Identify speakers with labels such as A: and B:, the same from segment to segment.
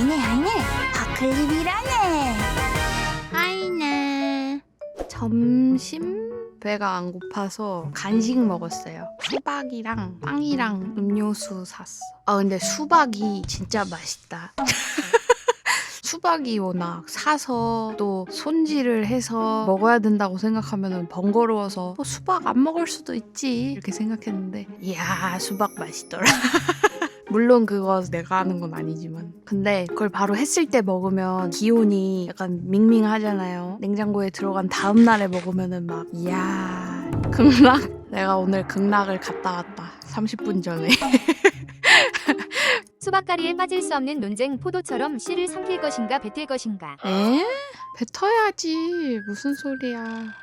A: 하이네 하이네 바클립이라네
B: 하이네. 점심 배가 안 고파서 간식 먹었어요. 수박이랑 빵이랑 음료수 샀어. 아 근데 수박이 진짜 맛있다. 수박이 워낙 사서 또 손질을 해서 먹어야 된다고 생각하면 번거로워서 뭐 수박 안 먹을 수도 있지 이렇게 생각했는데 이야 수박 맛있더라. 물론 그거 내가 하는 건 아니지만. 근데 그걸 바로 했을 때 먹으면 기온이 약간 밍밍하잖아요. 냉장고에 들어간 다음 날에 먹으면은 막 이야 극락? 내가 오늘 극락을 갔다 왔다. 30분 전에.
C: 수박가리에 빠질 수 없는 논쟁 포도처럼 씨를 삼킬 것인가 뱉을 것인가.
B: 에? 뱉어야지. 무슨 소리야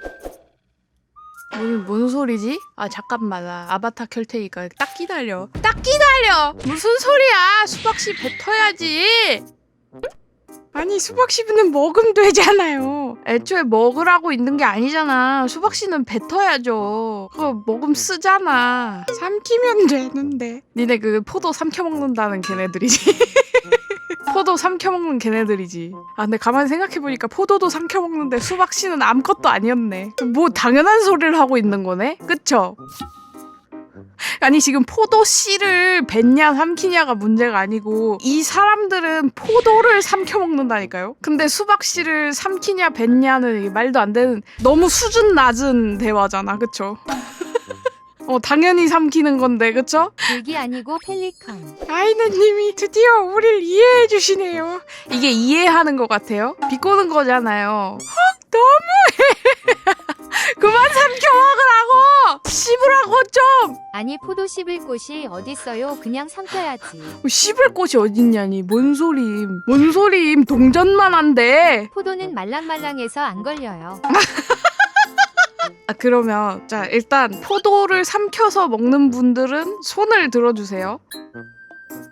B: 뭔, 뭔 소리지? 아 잠깐만. 나 아바타 켤 테니까 딱 기다려. 딱 기다려! 무슨 소리야? 수박씨 뱉어야지. 아니 수박씨는 먹으면 되잖아요. 애초에 먹으라고 있는 게 아니잖아. 수박씨는 뱉어야죠. 그거 먹으면 쓰잖아. 삼키면 되는데. 니네 그 포도 삼켜 먹는다는 걔네들이지 포도 삼켜 먹는 걔네들이지. 아 근데 가만히 생각해 보니까 포도도 삼켜 먹는데 수박 씨는 아무것도 아니었네. 뭐 당연한 소리를 하고 있는 거네. 그쵸? 아니 지금 포도 씨를 뱉냐 삼키냐가 문제가 아니고 이 사람들은 포도를 삼켜 먹는다니까요. 근데 수박 씨를 삼키냐 뱉냐는 말도 안 되는 너무 수준 낮은 대화잖아. 그쵸? 어 당연히 삼키는 건데 그쵸?
C: 불기 아니고 펠리컨.
B: 아이네님이 드디어 우리를 이해해 주시네요. 이게 이해하는 것 같아요. 비꼬는 거잖아요. 헉 너무해. 그만 삼켜 먹으라고. 씹으라고 좀.
C: 아니 포도 씹을 곳이 어딨어요. 그냥 삼켜야지.
B: 씹을 곳이 어딨냐니. 뭔 소리임. 뭔 소리임. 동전만 한데.
C: 포도는 말랑말랑해서 안 걸려요.
B: 아 그러면 자 일단 포도를 삼켜서 먹는 분들은 손을 들어주세요.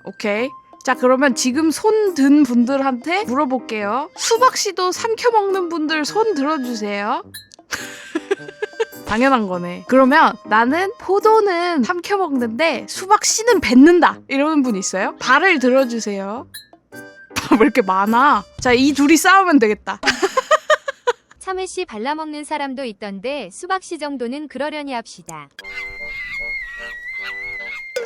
B: 오케이. 자 그러면 지금 손 든 분들한테 물어볼게요. 수박 씨도 삼켜 먹는 분들 손 들어주세요. 당연한 거네. 그러면 나는 포도는 삼켜 먹는데 수박 씨는 뱉는다. 이러는 분 있어요? 발을 들어주세요. 왜 이렇게 많아? 자 이 둘이 싸우면 되겠다.
C: 참외씨 발라먹는 사람도 있던데 수박씨 정도는 그러려니 합시다.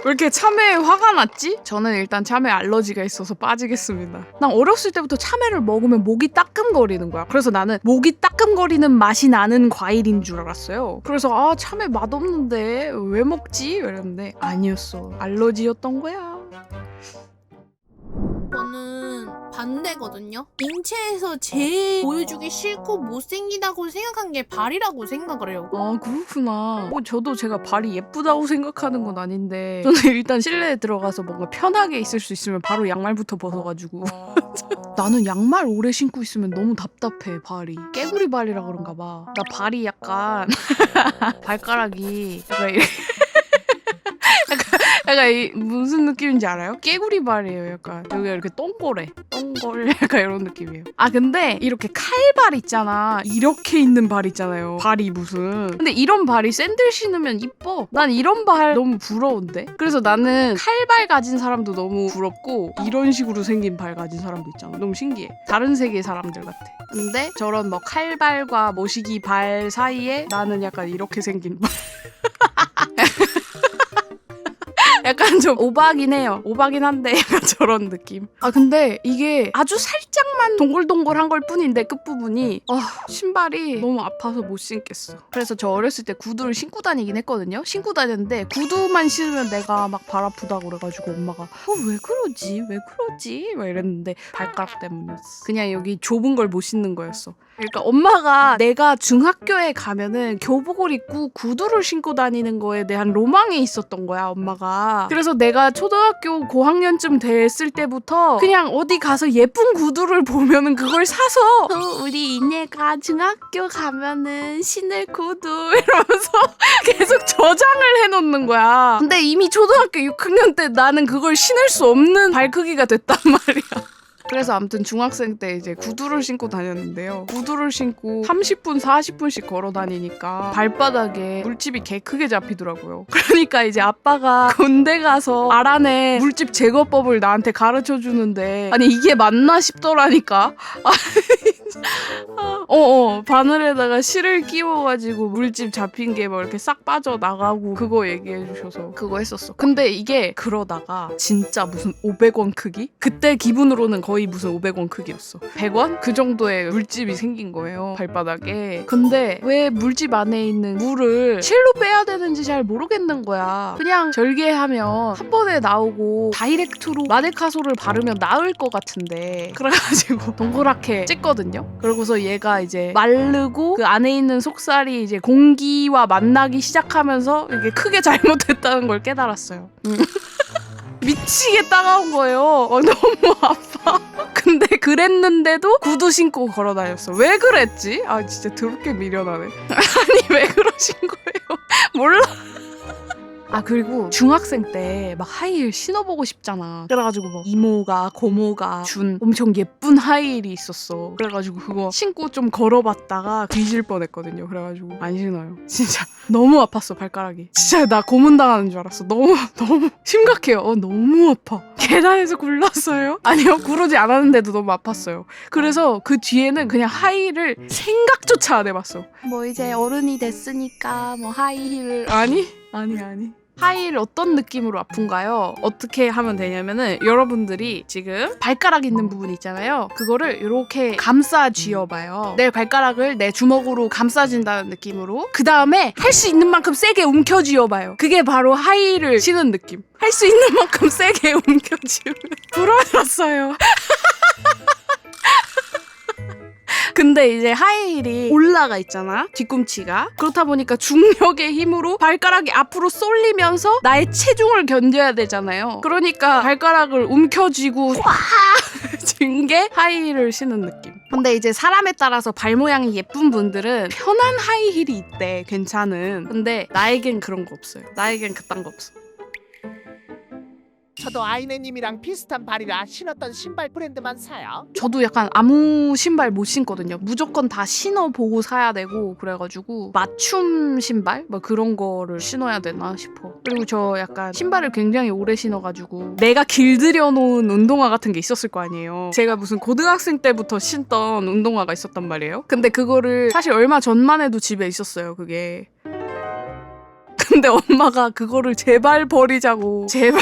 B: 왜 이렇게 참외에 화가 났지? 저는 일단 참외 알러지가 있어서 빠지겠습니다. 난 어렸을 때부터 참외를 먹으면 목이 따끔거리는 거야. 그래서 나는 목이 따끔거리는 맛이 나는 과일인 줄 알았어요. 그래서 아 참외 맛없는데 왜 먹지? 이랬는데 아니었어. 알러지였던 거야.
D: 반대거든요. 인체에서 제일 보여주기 싫고 못생기다고 생각한 게 발이라고 생각을 해요.
B: 아 그렇구나. 뭐 저도 제가 발이 예쁘다고 생각하는 건 아닌데 저는 일단 실내에 들어가서 뭔가 편하게 있을 수 있으면 바로 양말부터 벗어가지고. 나는 양말 오래 신고 있으면 너무 답답해 발이. 깨구리 발이라 그런가 봐 나 발이 약간 발가락이 약간 이렇게 약간 이, 무슨 느낌인지 알아요? 깨구리 발이에요 약간. 여기가 이렇게 똥꼬래. 똥골 약간 이런 느낌이에요. 아 근데 이렇게 칼발 있잖아. 이렇게 있는 발 있잖아요. 발이 무슨. 근데 이런 발이 샌들 신으면 이뻐. 난 이런 발 너무 부러운데? 그래서 나는 칼발 가진 사람도 너무 부럽고 이런 식으로 생긴 발 가진 사람도 있잖아. 너무 신기해. 다른 세계 사람들 같아. 근데 저런 뭐 칼발과 모시기 발 사이에 나는 약간 이렇게 생긴 발 약간 좀 오바긴 해요. 오바긴 한데 약간 저런 느낌. 아 근데 이게 아주 살짝만 동글동글한 걸 뿐인데 끝부분이 아 신발이 너무 아파서 못 신겠어. 그래서 저 어렸을 때 구두를 신고 다니긴 했거든요. 신고 다녔는데 구두만 신으면 내가 막 발 아프다고 그래가지고 엄마가 어 왜 그러지? 왜 그러지? 막 이랬는데 발가락 때문이었어. 그냥 여기 좁은 걸 못 신는 거였어. 그러니까 엄마가 내가 중학교에 가면은 교복을 입고 구두를 신고 다니는 거에 대한 로망이 있었던 거야, 엄마가. 그래서 내가 초등학교 고학년쯤 됐을 때부터 그냥 어디 가서 예쁜 구두를 보면은 그걸 사서 어, 우리 이내가 중학교 가면은 신을 구두 이러면서 계속 저장을 해놓는 거야. 근데 이미 초등학교 6학년 때 나는 그걸 신을 수 없는 발 크기가 됐단 말이야. 그래서 아무튼 중학생 때 이제 구두를 신고 다녔는데요. 구두를 신고 30분, 40분씩 걸어 다니니까 발바닥에 물집이 개 크게 잡히더라고요. 그러니까 이제 아빠가 군대 가서 알아내 물집 제거법을 나한테 가르쳐 주는데 아니 이게 맞나 싶더라니까. 어 어 바늘에다가 실을 끼워가지고 물집 잡힌 게 막 이렇게 싹 빠져 나가고 그거 얘기해 주셔서 그거 했었어. 근데 이게 그러다가 진짜 무슨 500원 크기? 그때 기분으로는 거의 무슨 500원 크기였어. 100원? 그 정도의 물집이 생긴 거예요 발바닥에. 근데 왜 물집 안에 있는 물을 실로 빼야 되는지 잘 모르겠는 거야. 그냥 절개하면 한 번에 나오고 다이렉트로 마데카소를 바르면 나을 것 같은데 그래가지고 동그랗게 찢거든요. 그러고서 얘가 이제 마르고 그 안에 있는 속살이 이제 공기와 만나기 시작하면서 이게 크게 잘못됐다는 걸 깨달았어요. 음. 미치게 따가운 거예요. 막 너무 아파. 근데 그랬는데도 구두 신고 걸어 다녔어. 왜 그랬지? 아 진짜 더럽게 미련하네. 아니 왜 그러신 거예요? 몰라. 아 그리고 중학생 때 막 하이힐 신어보고 싶잖아. 그래가지고 막 이모가 고모가 준. 엄청 예쁜 하이힐이 있었어. 그래가지고 그거 신고 좀 걸어봤다가 뒤질 뻔했거든요. 그래가지고 안 신어요. 진짜 너무 아팠어 발가락이. 진짜 나 고문당하는 줄 알았어. 너무 너무 심각해요. 어, 너무 아파. 계단에서 굴렀어요? 아니요 구르지 않았는데도 너무 아팠어요. 그래서 그 뒤에는 그냥 하이힐을 생각조차 안 해봤어. 뭐 이제 어른이 됐으니까 뭐 하이힐을 아니? 아니 아니 하이힐 어떤 느낌으로 아픈가요? 어떻게 하면 되냐면은 여러분들이 지금 발가락 있는 부분 있잖아요. 그거를 이렇게 감싸 쥐어봐요. 내 발가락을 내 주먹으로 감싸진다는 느낌으로. 그 다음에 할 수 있는 만큼 세게 움켜 쥐어봐요. 그게 바로 하이힐을 신은 느낌. 할 수 있는 만큼 세게 움켜 쥐우면 부러졌어요. 근데 이제 하이힐이 올라가 있잖아 뒤꿈치가. 그렇다 보니까 중력의 힘으로 발가락이 앞으로 쏠리면서 나의 체중을 견뎌야 되잖아요. 그러니까 발가락을 움켜쥐고 확진게 하이힐을 신은 느낌. 근데 이제 사람에 따라서 발 모양이 예쁜 분들은 편한 하이힐이 있대 괜찮은. 근데 나에겐 그런 거 없어요. 나에겐 그딴 거 없어
E: 저도 아이네님이랑 비슷한 발이라 신었던 신발 브랜드만 사요.
B: 저도 약간 아무 신발 못 신거든요. 무조건 다 신어보고 사야 되고 그래가지고 맞춤 신발 뭐 그런 거를 신어야 되나 싶어. 그리고 저 약간 신발을 굉장히 오래 신어가지고 내가 길들여 놓은 운동화 같은 게 있었을 거 아니에요. 제가 무슨 고등학생 때부터 신던 운동화가 있었단 말이에요. 근데 그거를 사실 얼마 전만 해도 집에 있었어요. 그게. 근데 엄마가 그거를 제발 버리자고 제발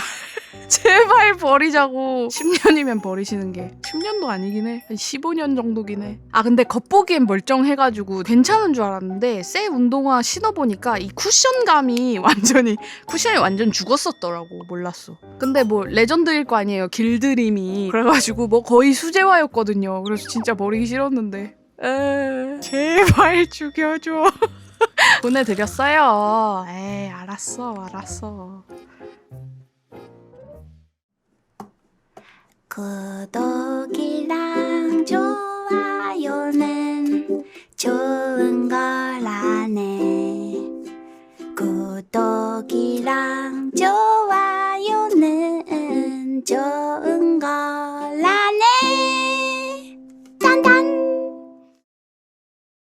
B: 제발 버리자고 10년이면 버리시는 게 10년도 아니긴 해. 한 15년 정도긴 해. 아 근데 겉보기엔 멀쩡해가지고 괜찮은 줄 알았는데 새 운동화 신어보니까 이 쿠션감이 완전히 쿠션이 완전 죽었었더라고 몰랐어. 근데 뭐 레전드일 거 아니에요 길들임이 그래가지고 뭐 거의 수제화였거든요. 그래서 진짜 버리기 싫었는데. 에 제발 죽여줘. 보내드렸어요. 에이 알았어 알았어.
A: 구독이랑 좋아요는 좋은